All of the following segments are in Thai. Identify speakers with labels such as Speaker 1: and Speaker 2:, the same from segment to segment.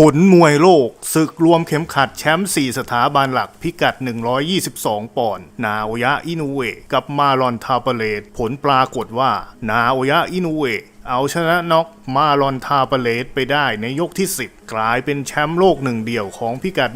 Speaker 1: ผลมวยโลกศึกรวมเข็มขัดแชมป์4สถาบันหลักพิกัด 122 ปอนด์นาโอยะอินุเอกับมารอนทาเปเลตผลปรากฏว่า นาโอยะอินุเอเอาชนะน็อกมารอนทาเปเลตไปได้ในยกที่ 10 กลายเป็นแชมป์โลกหนึ่งเดียวของพิกัด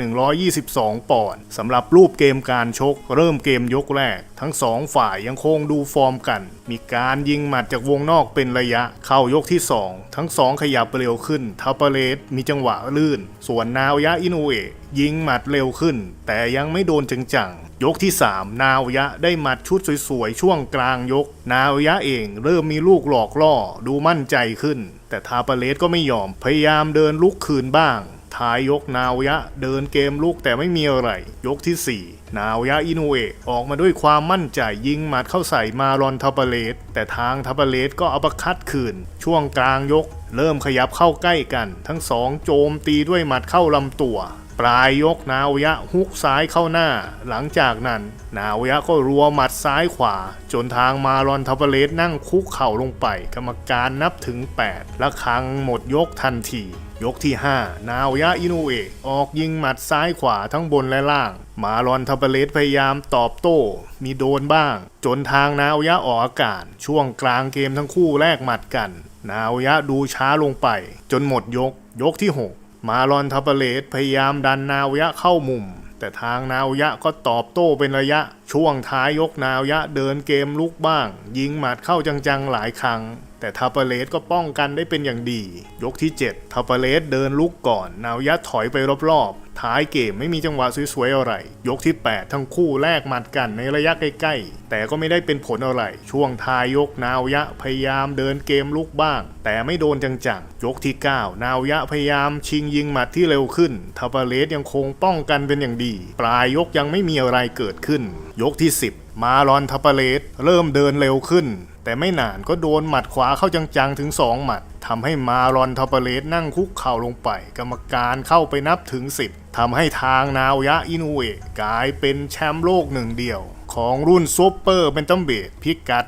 Speaker 1: 122 ปอนด์สำหรับรูปเกมการชก เริ่มเกมยกแรก ทั้งสองฝ่ายยังคงดูฟอร์มกัน มีการยิงหมัดจากวงนอกเป็นระยะ เข้ายกที่ 2 ทั้งสองขยับเร็วขึ้นทาเปเลตมีจังหวะลื่น ส่วนนาโอยะอินุเอะยิงหมัดเร็วขึ้น แต่ยังไม่โดนจังๆยกที่ 3 นาโอยะได้หมัดชุดสวยๆ ช่วงกลางยก นาโอยะเองเริ่มมีลูกหลอกล่อดูมั่นใจขึ้น แต่ทาปาเลสก็ไม่ยอมพยายามเดินลุกคืนบ้าง ท้ายยกนาวยะเดินเกมลุกแต่ไม่มีอะไร ยกที่ 4 นาวยะอินูเอะออกมาด้วยความมั่นใจยิงหมัดเข้าใส่มารอนทับเบเลสแต่ทางทับเบเลสก็อัปคัดคืน ช่วงกลางยก เริ่มขยับเข้าใกล้กัน ทั้งสองโจมตีด้วยหมัดเข้าลำตัว ปลายยกนาวยะฮุกซ้ายเข้าหน้า หลังจากนั้นนาวยะก็รัวหมัดซ้ายขวา จนทางมารอนทัพเลสนั่งคุกเข่าลงไป กรรมการนับถึง 8 และครั้งหมดยกทันทียกที่ 5 นาว ยะ อินุเอะออกยิงหมัดซ้ายขวาทั้งบนและล่าง มารอนทัพเลสพยายามตอบโต้ มีโดนบ้าง จนทางนาว ยะ ออกอากาศ ช่วงกลางเกมทั้งคู่แลกหมัดกัน นาว ยะ ดูช้าลงไป จนหมดยก ยกที่ 6 มาลอนทัพเปเลตพยายามดันนาวยะเข้ามุม แต่ทางนาวยะก็ตอบโต้เป็นระยะ ช่วงท้ายยกนาวยะเดินเกมลุกบ้าง ยิงหมัดเข้าจังๆหลายครั้ง แต่ทัพเปเลตก็ป้องกันได้เป็นอย่างดี ยกที่ 7ทัพเปเลตเดินลุกก่อน นาวยะถอยไปรอบๆ ท้ายเกมไม่มีจังหวะสวยๆอะไร ยกที่ 8 ทั้งคู่แลกหมัดกันในระยะใกล้ๆ แต่ก็ไม่ได้เป็นผลอะไร ช่วงท้ายยกนาวยะพยายามเดินเกมลุกบ้าง แต่ไม่โดนจังๆ ยกที่ 9 นาวยะพยายามชิงยิงหมัดที่เร็วขึ้นทัพเปเลสยังคงป้องกันเป็นอย่างดี ปลายยกยังไม่มีอะไรเกิดขึ้น ยกที่ 10 มาลอนทัพเปเลสเริ่มเดินเร็วขึ้น แต่ไม่นานก็โดนหมัดขวาเข้าจังๆถึง 2 หมัดทำให้มารอนทอปเปเลสนั่งคุกเข่าลงไป กรรมการเข้าไปนับถึง 10 ทำให้ทางนาวยะอินุเอะกลายเป็นแชมป์โลกหนึ่งเดียว ของรุ่นซูเปอร์เบนตัมเบดพิกัด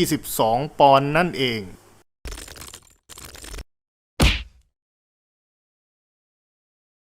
Speaker 1: 122 ปอนด์นั่นเอง